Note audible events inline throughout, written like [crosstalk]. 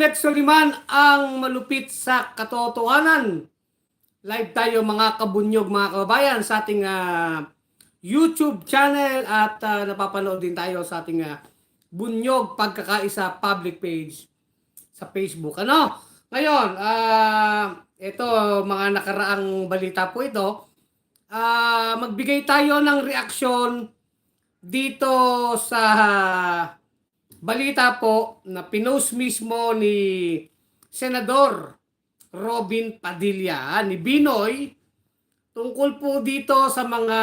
Soliman ang malupit sa katotohanan. Live tayo mga kabunyog, mga kababayan sa ating ah, YouTube channel at ah, napapanood din tayo sa ating ah, bunyog pagkakaisa public page sa Facebook. Ano? Ngayon, ah ito mga nakaraang balita po ito. Ah, magbigay tayo ng reaksyon dito sa balita po na pinost mismo ni Senador Robin Padilla ni Binoy tungkol po dito sa mga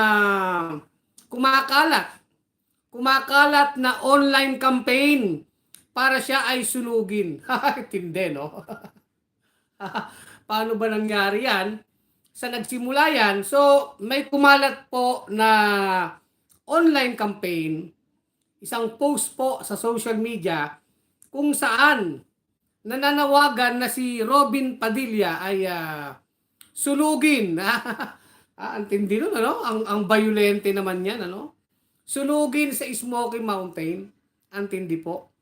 kumakalat kumakalat na online campaign para siya ay sunugin. [laughs] Tindi, no? [laughs] Paano ba nangyari yan? Sa nagsimula yan, so may kumalat po na online campaign isang post po sa social media kung saan nananawagan na si Robin Padilla ay ah, sulugin. [laughs] ah, ang tindi nun, ano? Ang, ang violente naman yan, ano? Sulugin sa Smoky Mountain. Ang tindi po.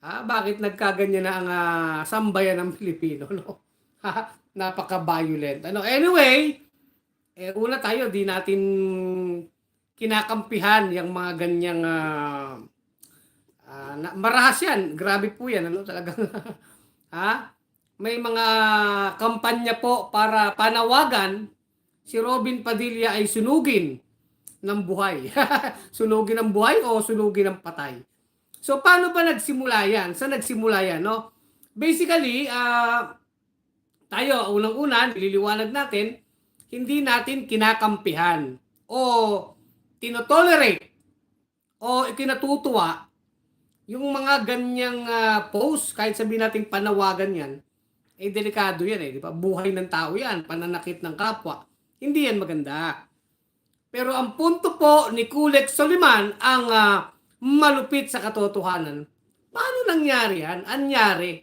Ah, bakit nagkaganyan na ang ah, sambayan ng [laughs] Pilipino, no? [laughs] Napaka-violent. Ano? Anyway, eh, una tayo, di natin kinakampihan yung mga ganyang ah, ah, na, marahas yan. Grabe po yan. Ano talagang [laughs] ha? May mga kampanya po para panawagan si Robin Padilla ay sunugin ng buhay. [laughs] sunugin ng buhay o sunugin ng patay. So paano ba nagsimula yan? Sa nagsimula yan, no? Basically, ah tayo, unang-una, nililiwanag natin, hindi natin kinakampihan o tinotolerate o ikinatutuwa yung mga ganyang ah, post, kahit sabihin natin panawagan yan, eh delikado yan eh, di ba? Buhay ng tao yan, pananakit ng kapwa. Hindi yan maganda. Pero ang punto po ni Kulet Soliman ang ah, malupit sa katotohanan. Paano nangyari yan? Anyari?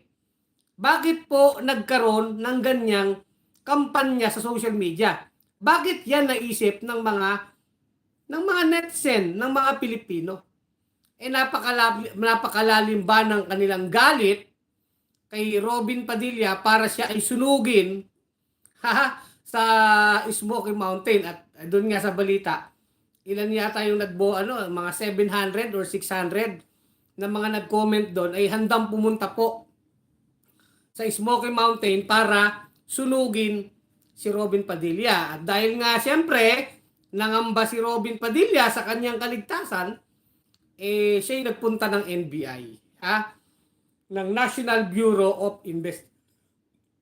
Bakit po nagkaroon ng ganyang kampanya sa social media? Bakit yan naisip ng mga ng mga netizen, ng mga Pilipino? Eh napakalalim, napakalalim ba ng kanilang galit kay Robin Padilla para siya ay sunugin [laughs] ha, sa Smoky Mountain at doon nga sa balita ilan yata yung nagbo ano mga 700 or 600 na mga nag-comment doon ay handang pumunta po sa Smoky Mountain para sunugin si Robin Padilla. At dahil nga siyempre, nangamba si Robin Padilla sa kanyang kaligtasan, eh siya yung nagpunta ng NBI, ha? ng National Bureau of Invest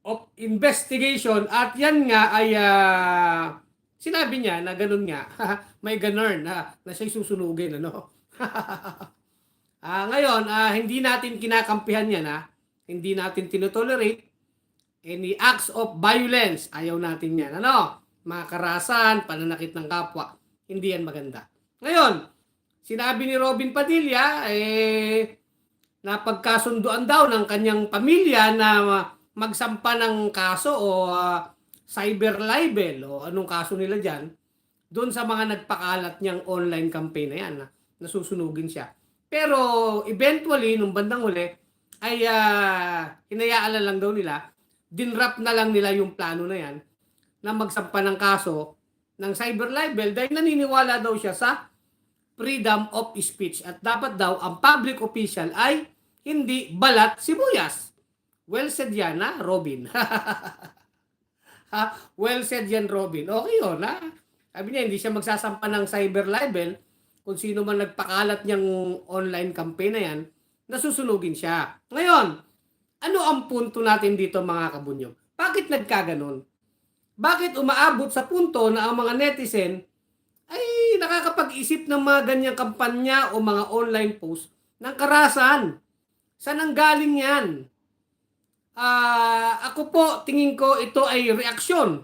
of Investigation at yan nga ay ah, sinabi niya na ganun nga [laughs] may ganun na, na siya susunugin ano [laughs] ah ngayon ah, hindi natin kinakampihan yan ha hindi natin tinotolerate any acts of violence. Ayaw natin yan. Ano? Mga karasan, pananakit ng kapwa. Hindi yan maganda. Ngayon, sinabi ni Robin Padilla, eh, napagkasunduan daw ng kanyang pamilya na magsampa ng kaso o ah, cyber libel o anong kaso nila dyan doon sa mga nagpakalat niyang online campaign na yan na nasusunugin siya. Pero eventually, nung bandang huli, ay uh, hinayaan na lang daw nila, dinrap na lang nila yung plano na yan na magsampa ng kaso ng cyber libel dahil naniniwala daw siya sa freedom of speech at dapat daw ang public official ay hindi balat sibuyas. Well said yan ha, Robin. [laughs] ha? Well said yan, Robin. Okay yun ha. Sabi niya, hindi siya magsasampa ng cyber libel kung sino man nagpakalat niyang online campaign na yan, nasusunugin siya. Ngayon, ano ang punto natin dito mga kabunyog? Bakit nagkaganon? Bakit umaabot sa punto na ang mga netizen ay nakakapag-isip ng mga ganyang kampanya o mga online post ng karasan? Saan ang galing yan? Ah, ako po, tingin ko ito ay reaksyon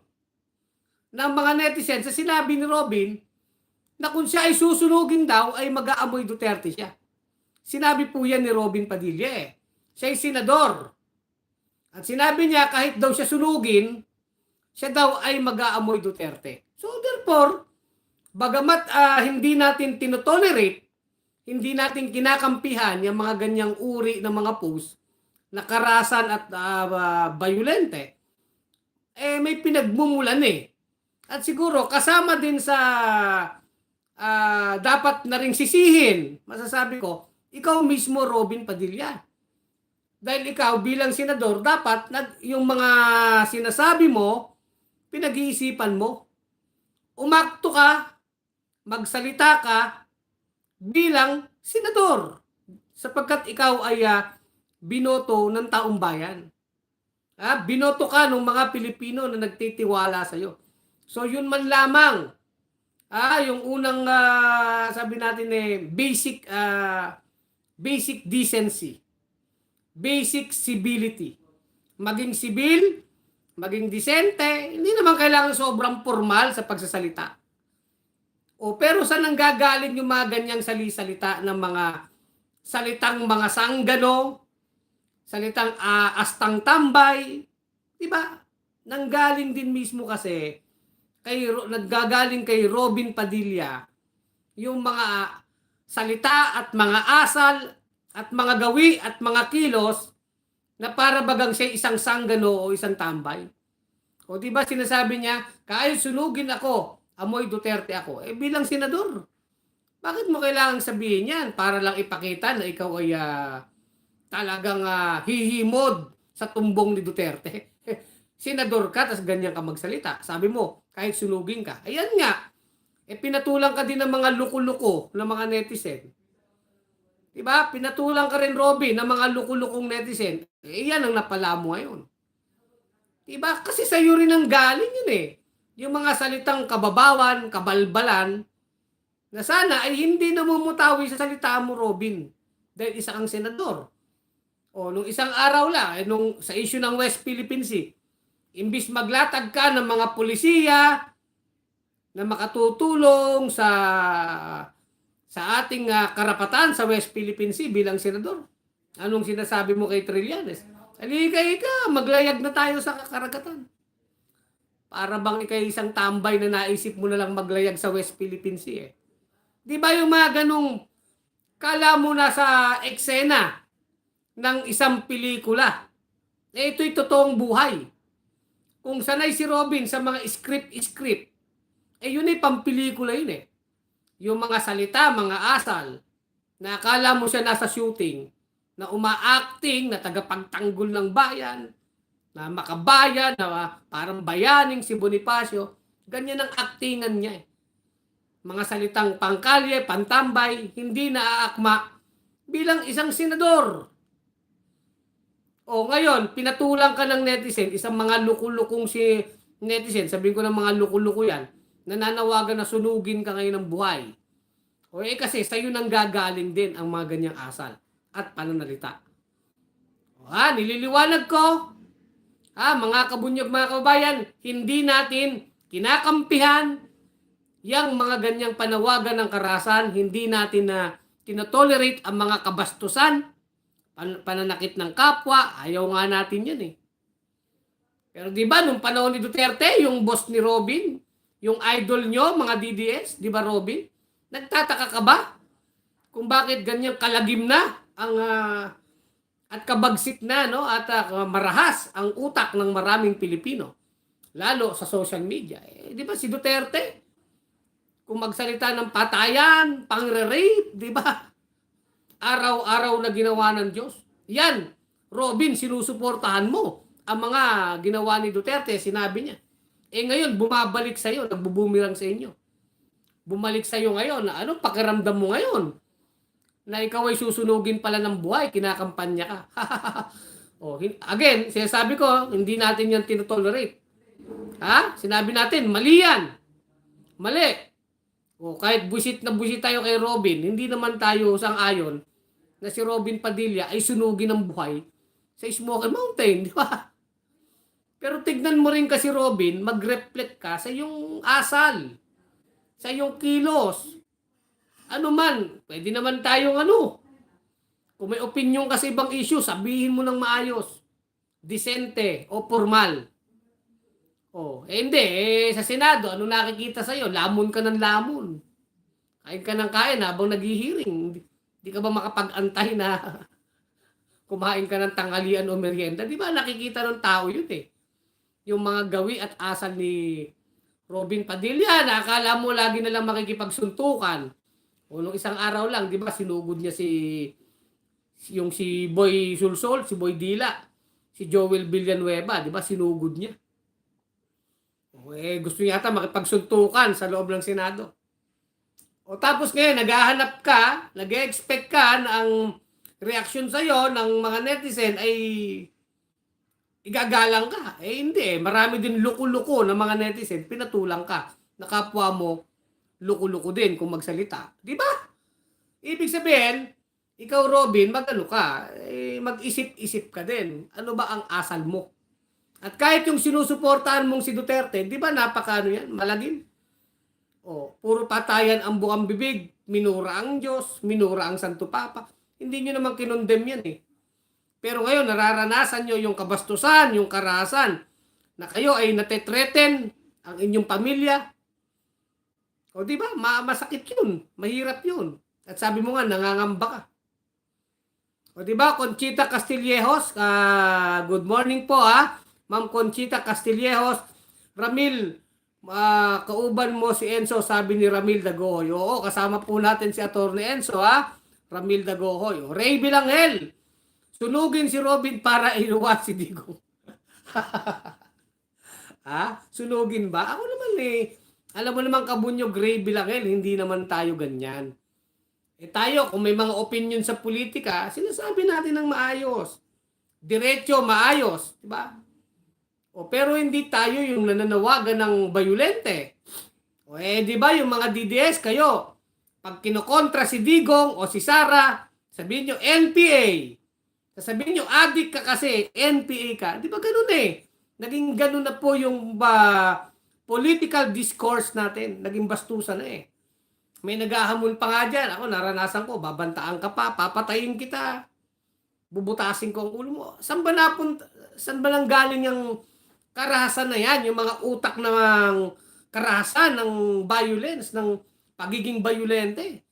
ng mga netizen sa sinabi ni Robin na kung siya ay susunugin daw ay mag-aamoy Duterte siya. Sinabi po yan ni Robin Padilla eh. Siya ay senador. At sinabi niya kahit daw siya sunugin, siya daw ay mag-aamoy Duterte. So therefore, bagamat ah, hindi natin tinotolerate, hindi natin kinakampihan yung mga ganyang uri ng mga post, na karasan at uh, bayulente, eh may pinagmumulan eh. At siguro kasama din sa ah, dapat na ring sisihin, masasabi ko, ikaw mismo Robin Padilla. Dahil ikaw bilang senador, dapat nag, yung mga sinasabi mo, pinag-iisipan mo. Umakto ka, magsalita ka bilang senador sapagkat ikaw ay ah, binoto ng taong bayan. Ah, binoto ka ng mga Pilipino na nagtitiwala sa iyo. So yun man lamang. Ah, yung unang ah, sabi natin eh basic ah, basic decency. Basic civility. Maging civil, maging disente, hindi naman kailangan sobrang formal sa pagsasalita. O pero saan ang gagaling yung mga ganyang salisalita ng mga salitang mga sanggano, salitang ah, astang tambay, 'di ba? Nanggaling din mismo kasi kay naggagaling kay Robin Padilla yung mga salita at mga asal at mga gawi at mga kilos na para bagang siya isang sanggano o isang tambay. O di ba sinasabi niya, kahit sunugin ako, amoy Duterte ako. Eh bilang senador, bakit mo kailangang sabihin yan para lang ipakita na ikaw ay ah, talagang ah, hihimod sa tumbong ni Duterte? [laughs] Senador ka, tas ganyan ka magsalita. Sabi mo, kahit sunugin ka. Ayan nga. Eh pinatulang ka din ng mga luko-luko ng mga netizen. Diba? Pinatulang ka rin, Robby, ng mga luko-lukong netizen. Eh, yan ang napala mo ngayon. Diba? Kasi sa iyo rin ang galing yun eh. Yung mga salitang kababawan, kabalbalan, na sana ay hindi namumutawi sa salita mo, Robin. Dahil isa kang senador. O, nung isang araw lang, eh, nung, sa issue ng West Philippine Sea, imbis maglatag ka ng mga pulisiya na makatutulong sa sa ating ah, karapatan sa West Philippine Sea bilang senador. Anong sinasabi mo kay Trillanes? Halika ka, maglayag na tayo sa karagatan. Para bang ikay isang tambay na naisip mo na lang maglayag sa West Philippine Sea eh. Di ba yung mga ganong kala mo na sa eksena ng isang pelikula. Eh, ito'y totoong buhay. Kung sanay si Robin sa mga script-script, eh yun ay pampelikula yun eh. Yung mga salita, mga asal, na akala mo siya nasa shooting, na umaacting, na tagapagtanggol ng bayan, na makabayan, na parang bayaning si Bonifacio, ganyan ang actingan niya eh. Mga salitang pangkalye, pantambay, hindi naaakma bilang isang senador. O ngayon, pinatulang ka ng netizen, isang mga lukulukong si netizen, sabihin ko ng mga lukuluko yan, nananawagan na sunugin ka ngayon ng buhay. O eh kasi sa'yo nang gagaling din ang mga ganyang asal at pananalita. O, ha, nililiwanag ko, ha, mga kabunyog, mga kababayan, hindi natin kinakampihan yang mga ganyang panawagan ng karasan, hindi natin na tinotolerate ang mga kabastusan, pan- pananakit ng kapwa, ayaw nga natin yan eh. Pero di ba nung panahon ni Duterte, yung boss ni Robin, yung idol nyo, mga DDS, di ba Robin? Nagtataka ka ba? Kung bakit ganyang kalagim na ang ah, at kabagsik na no at ah, marahas ang utak ng maraming Pilipino lalo sa social media. Eh, di ba si Duterte kung magsalita ng patayan, pangre-rape, di ba? Araw-araw na ginawa ng Diyos. Yan, Robin, sinusuportahan mo ang mga ginawa ni Duterte, sinabi niya. Eh ngayon, bumabalik sa iyo, nagbubumirang sa inyo. Bumalik sa iyo ngayon, na ano, pakiramdam mo ngayon? Na ikaw ay susunugin pala ng buhay, kinakampanya ka. [laughs] oh, again, sinasabi ko, hindi natin yan tinotolerate. Ha? Sinabi natin, mali yan. Mali. O kahit busit na busit tayo kay Robin, hindi naman tayo sang-ayon na si Robin Padilla ay sunugin ng buhay sa Smoky Mountain, di ba? Pero tignan mo rin kasi Robin, mag-reflect ka sa yung asal, sa yung kilos. Ano man, pwede naman tayong ano. Kung may opinion kasi ibang issue, sabihin mo ng maayos. Disente o formal. Oh, eh hindi. Eh, sa Senado, ano nakikita sa'yo? Lamon ka ng lamon. Kain ka ng kain habang naghihiring. Hindi, ka ba makapag-antay na [laughs] kumain ka ng tanghalian o merienda. Di ba nakikita ng tao yun eh. Yung mga gawi at asal ni Robin Padilla na akala mo lagi na lang makikipagsuntukan. O nung isang araw lang, di ba, sinugod niya si yung si Boy Sulsol, si Boy Dila, si Joel Villanueva, di ba, sinugod niya. O, eh, gusto niya ata makipagsuntukan sa loob ng Senado. O tapos ngayon, naghahanap ka, nag-expect ka na ang reaksyon sa'yo ng mga netizen ay igagalang ka. Eh hindi eh. Marami din luko-luko ng mga netizen, pinatulang ka. Nakapwa mo, luko-luko din kung magsalita. Di ba? Ibig sabihin, ikaw Robin, magano ka, eh, mag-isip-isip ka din. Ano ba ang asal mo? At kahit yung sinusuportahan mong si Duterte, di ba napakano yan? Malagim. O, puro patayan ang bukang bibig. Minura ang Diyos, minura ang Santo Papa. Hindi nyo naman kinondem yan eh. Pero ngayon, nararanasan nyo yung kabastusan, yung karahasan, na kayo ay natetreten ang inyong pamilya. O di ba? Ma- masakit yun. Mahirap yun. At sabi mo nga, nangangamba ka. O di ba, Conchita Castillejos, ah, good morning po ha. Ma'am Conchita Castillejos, Ramil, ah, kauban mo si Enzo, sabi ni Ramil Dagohoy. Oo, kasama po natin si Atty. Enzo ha. Ramil Dagohoy. Ray Bilangel, sunugin si Robin para [laughs] iluwat si Digong. [laughs] ha? Sunugin ba? Ako naman eh, alam mo naman kabunyo Gray Bilangel, hindi naman tayo ganyan. Eh tayo, kung may mga opinion sa politika, sinasabi natin ng maayos. Diretso, maayos. Di ba? O, pero hindi tayo yung nananawagan ng bayulente. O eh, di ba yung mga DDS kayo, pag kinokontra si Digong o si Sara, sabihin nyo, NPA. Sasabihin nyo, adik ka kasi, NPA ka. Di ba ganun eh? Naging ganun na po yung ba, political discourse natin. Naging bastusan na eh. May naghahamon pa nga dyan. Ako, naranasan ko, babantaan ka pa, papatayin kita. Bubutasin ko ang ulo mo. Saan ba napunta? Saan ba nang galing yung karahasan na yan? Yung mga utak ng karahasan ng violence, ng pagiging violente.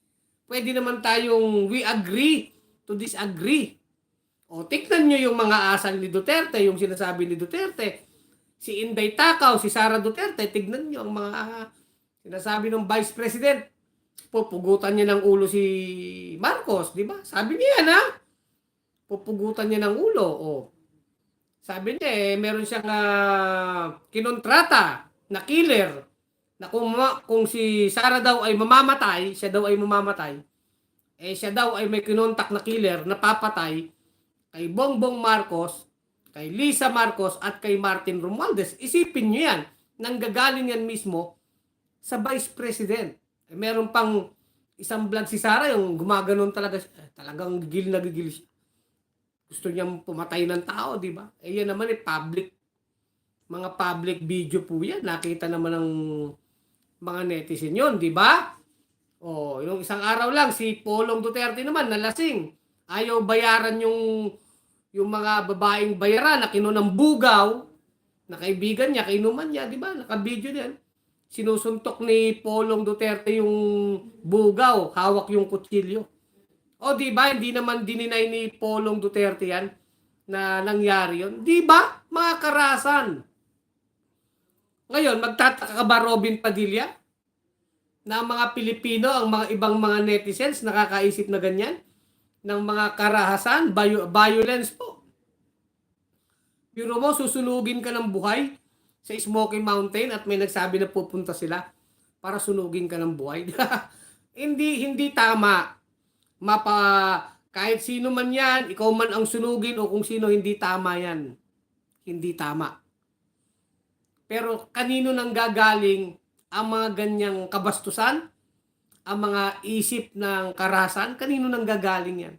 Pwede naman tayong we agree to disagree. O, tignan nyo yung mga asal ni Duterte, yung sinasabi ni Duterte. Si Inday Takaw, si Sara Duterte, tignan nyo ang mga ah, sinasabi ng Vice President pupugutan niya ng ulo si Marcos, di ba? Sabi niya yan, ha? Pupugutan niya ng ulo. O. Sabi niya, eh, meron siyang uh, kinontrata na killer na kung, kung si Sara daw ay mamamatay, siya daw ay mamamatay, eh siya daw ay may kinontak na killer na papatay kay Bongbong Marcos, kay Lisa Marcos at kay Martin Romualdez. Isipin niyo yan, nanggagaling yan mismo sa Vice President. Eh, meron pang isang vlog si Sarah yung gumaganon talaga. Eh, talagang gigil na gigil siya. Gusto niyang pumatay ng tao, di ba? Eh yan naman eh, public. Mga public video po yan. Nakita naman ng mga netizen yon di ba? O, yung isang araw lang, si Polong Duterte naman, nalasing. Ayaw bayaran yung yung mga babaeng bayaran na kinunang bugaw na kaibigan niya, kainuman niya, di ba? Naka-video din sinusuntok ni Polong Duterte yung bugaw, hawak yung kutsilyo. O di ba, hindi naman dininay ni Polong Duterte yan na nangyari yon. Di ba, mga karasan? Ngayon, magtataka ka ba Robin Padilla? Na mga Pilipino, ang mga ibang mga netizens nakakaisip na ganyan? Ng mga karahasan, violence po. Pero mo, susunugin ka ng buhay sa Smoky Mountain at may nagsabi na pupunta sila para sunugin ka ng buhay. [laughs] hindi hindi tama. Mapa kahit sino man 'yan, ikaw man ang sunugin o kung sino hindi tama 'yan. Hindi tama. Pero kanino nang gagaling ang mga ganyang kabastusan? Ang mga isip ng karasan, kanino nang gagaling 'yan?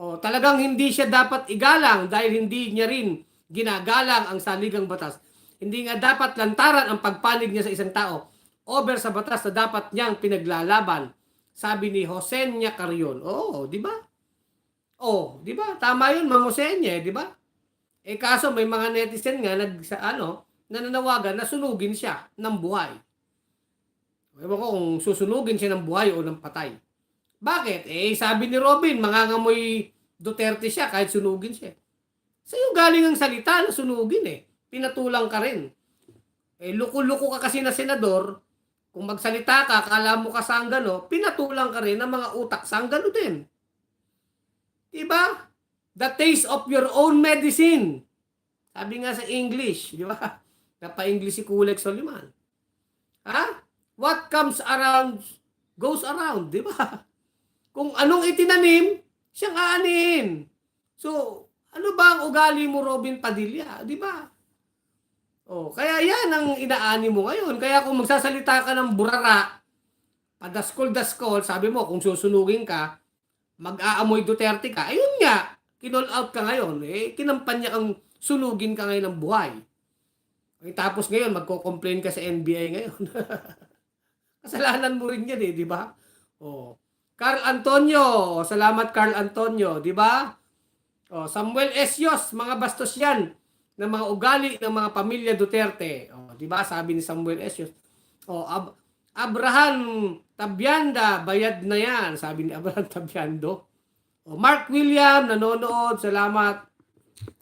O, talagang hindi siya dapat igalang dahil hindi niya rin ginagalang ang saligang batas hindi nga dapat lantaran ang pagpanig niya sa isang tao over sa batas na dapat niyang pinaglalaban. Sabi ni Josenia Carion. Oo, di ba? Oh, di ba? Tama 'yun, Ma'am Josenia, di ba? Eh kaso may mga netizen nga nag sa ano, nananawagan na sunugin siya ng buhay. Ewan ko kung susunugin siya ng buhay o ng patay. Bakit? Eh, sabi ni Robin, mangangamoy Duterte siya kahit sunugin siya. Sa'yo galing ang salita na sunugin eh. Pinatulang ka rin. Eh, luko-luko ka kasi na senador, kung magsalita ka, kala mo ka sanggano, pinatulang ka rin ng mga utak sanggano din. Diba? The taste of your own medicine. Sabi nga sa English, di ba? Napa-English si Kulek Soliman. Ha? What comes around goes around, di ba? Kung anong itinanim, siyang aanin. So, ano ba ang ugali mo, Robin Padilla? Di ba? Oh, kaya yan ang inaani mo ngayon. Kaya kung magsasalita ka ng burara, padaskol-daskol, sabi mo, kung susunugin ka, mag-aamoy Duterte ka, ayun nga, kinall out ka ngayon. Eh, kinampanya kang sunugin ka ngayon ng buhay. Eh, tapos ngayon, magko-complain ka sa NBA ngayon. [laughs] Kasalanan mo rin yan eh, di ba? Oh. Carl Antonio, salamat Carl Antonio, di ba? Oh, Samuel Esios, mga bastos yan ng mga ugali ng mga pamilya Duterte. Oh, di ba? Sabi ni Samuel Esios. Oh, Ab- Abraham Tabyanda, bayad na yan, sabi ni Abraham [laughs] Tabyando. Oh, Mark William, nanonood, salamat.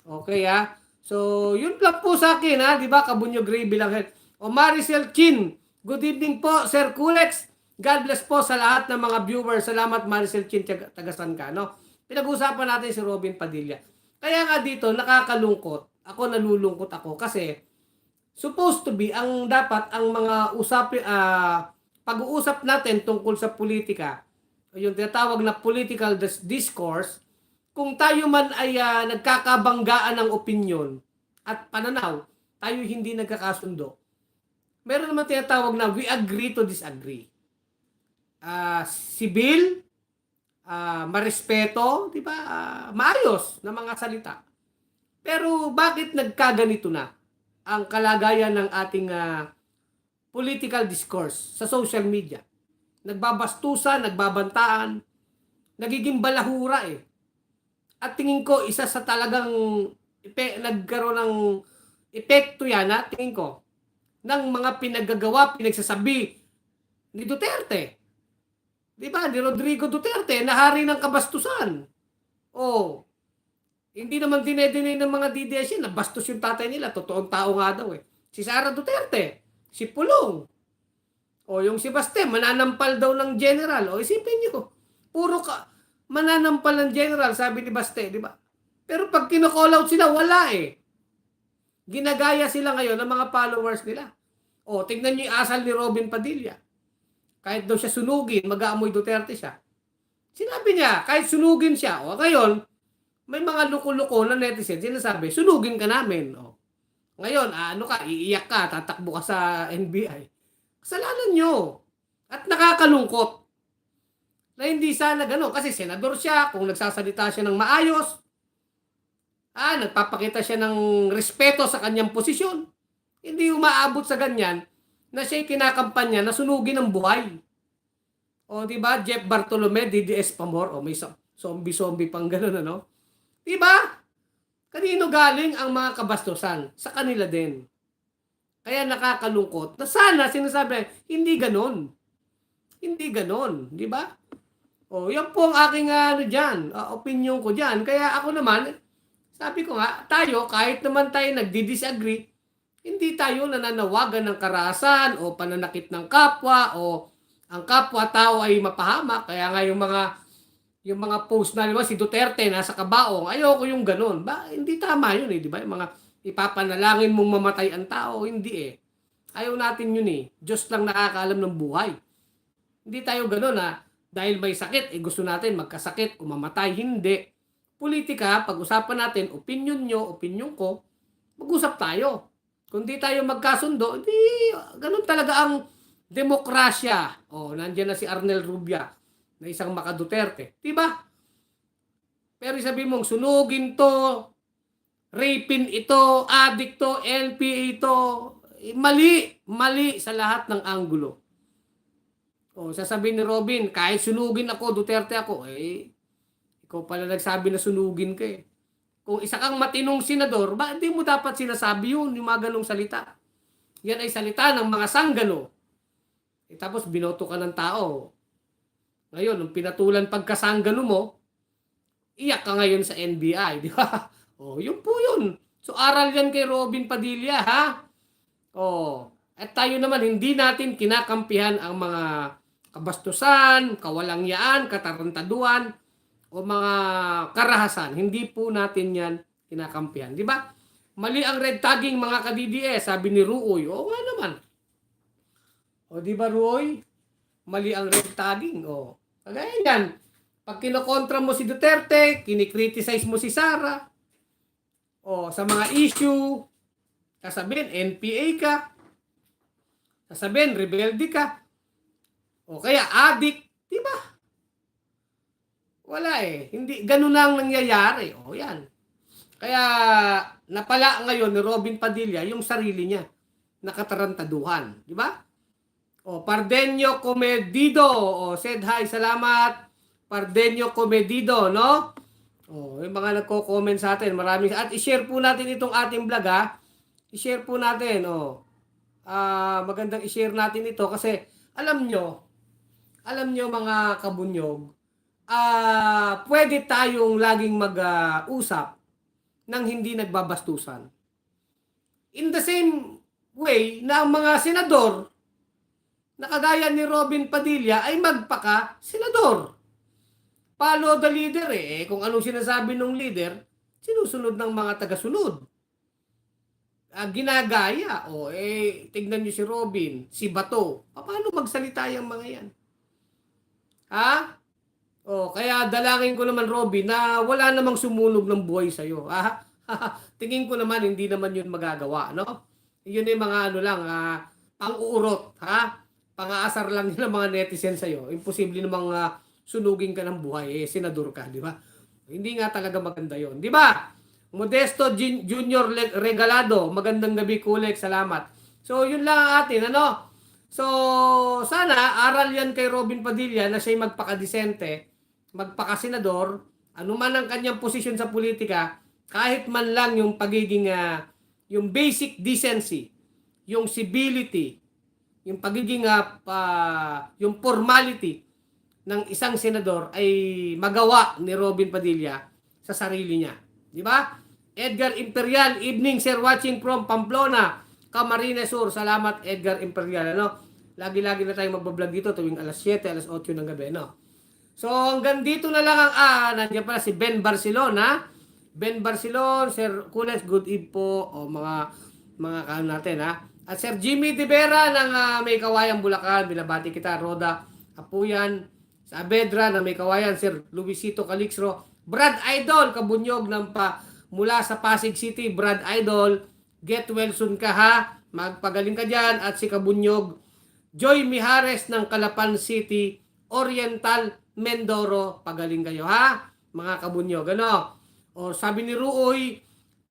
Okay ah. So, yun lang po sa akin ha, di ba? Kabunyo Gravy lang. O Maricel Chin, good evening po, Sir Kulex. God bless po sa lahat ng mga viewers. Salamat Maricel Chin, taga- tagasan ka. No? Pinag-usapan natin si Robin Padilla. Kaya nga dito, nakakalungkot. Ako nalulungkot ako kasi supposed to be ang dapat ang mga usapin ah pag-uusap natin tungkol sa politika, yung tinatawag na political dis- discourse, kung tayo man ay ah, nagkakabanggaan ng opinion at pananaw, tayo hindi nagkakasundo. Meron naman tinatawag na we agree to disagree. Ah, sibil, ah, marespeto, di ba? Ah, maayos na mga salita. Pero bakit nagkaganito na ang kalagayan ng ating ah, political discourse sa social media? Nagbabastusan, nagbabantaan, nagiging balahura eh. At tingin ko, isa sa talagang epe, nagkaroon ng epekto yan, ha, tingin ko, ng mga pinagagawa, pinagsasabi ni Duterte. Di ba? Ni Rodrigo Duterte, nahari ng kabastusan. Oh, hindi naman dinedinay ng mga DDS yan, nabastos yung tatay nila, totoong tao nga daw eh. Si Sara Duterte, si Pulong, o yung si Baste, mananampal daw ng general. O isipin nyo, puro ka, mananampal ng general, sabi ni Baste, di ba? Pero pag kinocall out sila, wala eh. Ginagaya sila ngayon ng mga followers nila. O, tingnan nyo yung asal ni Robin Padilla. Kahit daw siya sunugin, mag-aamoy Duterte siya. Sinabi niya, kahit sunugin siya, o ngayon, may mga luko-luko na netizen, sinasabi, sunugin ka namin. O. Ngayon, ah, ano ka, iiyak ka, tatakbo ka sa NBI. Kasalanan nyo. At nakakalungkot na hindi sana gano'n. Kasi senador siya, kung nagsasalita siya ng maayos, ah, nagpapakita siya ng respeto sa kanyang posisyon. Hindi umaabot sa ganyan na siya'y kinakampanya na sunugin ang buhay. O, di ba? Jeff Bartolome, DDS Pamor. O, may zombie-zombie pang gano'n, ano? Di ba? Kanino galing ang mga kabastusan? Sa kanila din. Kaya nakakalungkot na sana sinasabi, hindi ganon. Hindi ganon. Di ba? O, yan po ang aking ano dyan, uh, opinion ko dyan. Kaya ako naman, sabi ko nga, tayo, kahit naman tayo nagdi-disagree, hindi tayo nananawagan ng karahasan o pananakit ng kapwa o ang kapwa-tao ay mapahama. Kaya nga yung mga yung mga post na, ba, si Duterte nasa kabaong, ayoko yung ganun. Ba, hindi tama yun eh, di ba? Yung mga ipapanalangin mong mamatay ang tao, hindi eh. Ayaw natin yun eh. Diyos lang nakakaalam ng buhay. Hindi tayo ganun ha. Dahil may sakit, eh gusto natin magkasakit, kumamatay, hindi. Politika, pag-usapan natin, opinion nyo, opinion ko, mag-usap tayo. Kung di tayo magkasundo, di, ganun talaga ang demokrasya. O, nandiyan na si Arnel Rubia na isang makaduterte. Diba? Pero sabi mong sunugin to, rapin ito, addict to, LPA ito, eh, mali, mali sa lahat ng anggulo. O, sasabihin ni Robin, kahit sunugin ako, Duterte ako, eh, ikaw pala nagsabi na sunugin ka eh. Kung isa kang matinong senador, ba hindi mo dapat sinasabi yun, yung mga ganong salita. Yan ay salita ng mga sanggano. Eh, tapos binoto ka ng tao. Ngayon, nung pinatulan pagkasanggano mo, iyak ka ngayon sa NBI, di ba? [laughs] Oh, yun po yun. So aral yan kay Robin Padilla, ha? Oh, at tayo naman hindi natin kinakampihan ang mga kabastusan, kawalangyaan, katarantaduan o mga karahasan. Hindi po natin yan kinakampihan, di ba? Mali ang red tagging mga ka-DDS, sabi ni Ruoy. Oo nga naman. O di ba Ruoy? Mali ang red tagging. O, kagaya yan. Pag kinokontra mo si Duterte, kinikriticize mo si Sara, o sa mga issue, sasabihin, NPA ka, sasabihin, rebelde ka, o kaya addict, di ba? Wala eh. Hindi, ganun lang nangyayari. O yan. Kaya napala ngayon ni Robin Padilla yung sarili niya nakatarantaduhan, di ba? O Pardenyo Comedido, o said hi, salamat. Pardenyo Comedido, no? O, yung mga nagko-comment sa atin, maraming at i-share po natin itong ating vlog ha. I-share po natin, o. Ah, magandang i-share natin ito kasi alam nyo, alam nyo mga kabunyog, ah, pwede tayong laging mag-usap nang hindi nagbabastusan. In the same way na ang mga senador na kagaya ni Robin Padilla ay magpaka senador. Follow the leader eh. Kung anong sinasabi ng leader, sinusunod ng mga tagasunod. Ah, ginagaya. O eh, tignan nyo si Robin, si Bato. Paano magsalita yung mga yan? Ha? O, kaya dalangin ko naman, Robin, na wala namang sumunog ng buhay sa'yo. Ha? [laughs] Tingin ko naman, hindi naman yun magagawa, no? Yun yung mga ano lang, ah, pang-uurot, ha? Pang-aasar lang nila mga netizen sa'yo. Imposible namang ah, sunugin ka ng buhay, eh, senador ka, di ba? Hindi nga talaga maganda yon di ba? Modesto Jun- Junior Regalado, magandang gabi, Kulek, salamat. So, yun lang ang atin, ano? So, sana aral yan kay Robin Padilla na siya'y magpakadisente, magpakasenador, anuman ang kanyang posisyon sa politika, kahit man lang yung pagiging, ah, yung basic decency, yung civility, yung pagiging, ah, pa- yung formality ng isang senador ay magawa ni Robin Padilla sa sarili niya. Di ba? Edgar Imperial, evening sir watching from Pamplona, Camarines Sur. Salamat Edgar Imperial. Ano? Lagi-lagi na tayo magbablog dito tuwing alas 7, alas 8 ng gabi. No? So hanggang dito na lang ang ah, nandiyan pala si Ben Barcelona. Ben Barcelona, Sir Kules, good eve po. O mga mga kaano natin ha. At Sir Jimmy De Vera ng ah, May Kawayan Bulacan, binabati kita. Roda Apuyan, sa Abedra na May Kawayan, Sir Luisito Calixro. Brad Idol, kabunyog ng pa mula sa Pasig City. Brad Idol, get well soon ka ha. Magpagaling ka dyan. At si kabunyog, Joy Mihares ng Calapan City, Oriental, Mindoro, pagaling kayo ha, mga kabunyog. Ano? O sabi ni Ruoy,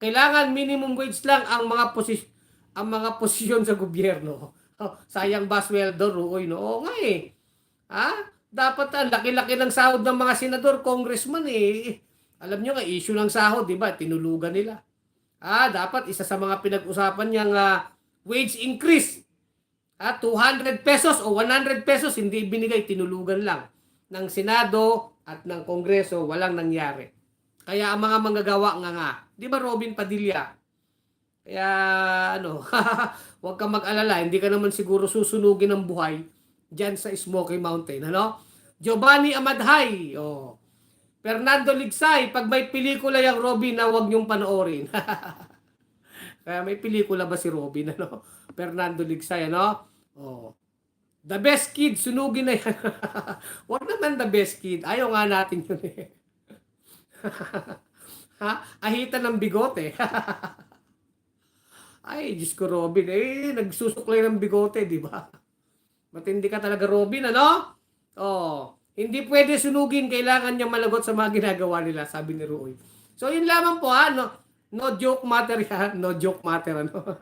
kailangan minimum wage lang ang mga posis ang mga posisyon sa gobyerno. [laughs] Oh, sayang ba sweldo, Ruoy, no? Oo nga eh. Ha? Dapat ang laki-laki ng sahod ng mga senador, congressman eh. Alam nyo nga, issue ng sahod, di ba? Tinulugan nila. Ah, dapat isa sa mga pinag-usapan niyang ah, wage increase at 200 pesos o 100 pesos hindi binigay, tinulugan lang ng Senado at ng Kongreso, walang nangyari. Kaya ang mga manggagawa nga nga, di ba Robin Padilla? Kaya ano, [laughs] huwag kang mag-alala, hindi ka naman siguro susunugin ng buhay dyan sa Smoky Mountain, ano? Giovanni Amadhay, oh. Fernando Ligsay, pag may pelikula yung Robin na huwag niyong panoorin. [laughs] Kaya may pelikula ba si Robin, ano? Fernando Ligsay, ano? Oh. The best kid, sunugin na yan. [laughs] Wag naman the best kid. Ayaw nga natin yun eh. [laughs] ha? Ahita ng bigote. [laughs] Ay, Diyos ko, Robin. Eh, nagsusuklay ng bigote, di ba? Matindi ka talaga, Robin, ano? Oh, hindi pwede sunugin. Kailangan niya malagot sa mga ginagawa nila, sabi ni Ruoy. So, yun lamang po, ha? No, no joke matter yan. No joke matter, ano?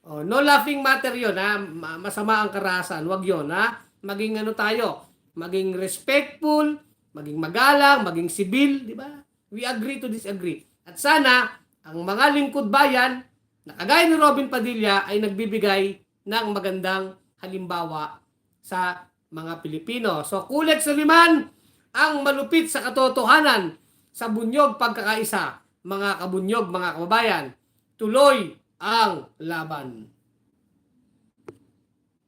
Oh, no laughing matter yun, ha? Ma- Masama ang karahasan. Huwag yun, ha? Maging ano tayo, maging respectful, maging magalang, maging civil, di ba? We agree to disagree. At sana, ang mga lingkod bayan, na kagaya ni Robin Padilla, ay nagbibigay ng magandang halimbawa sa mga Pilipino. So, Kulet Suliman, ang malupit sa katotohanan. sa bunyog pagkakaisa, mga kabunyog, mga kababayan. Tuloy ang laban.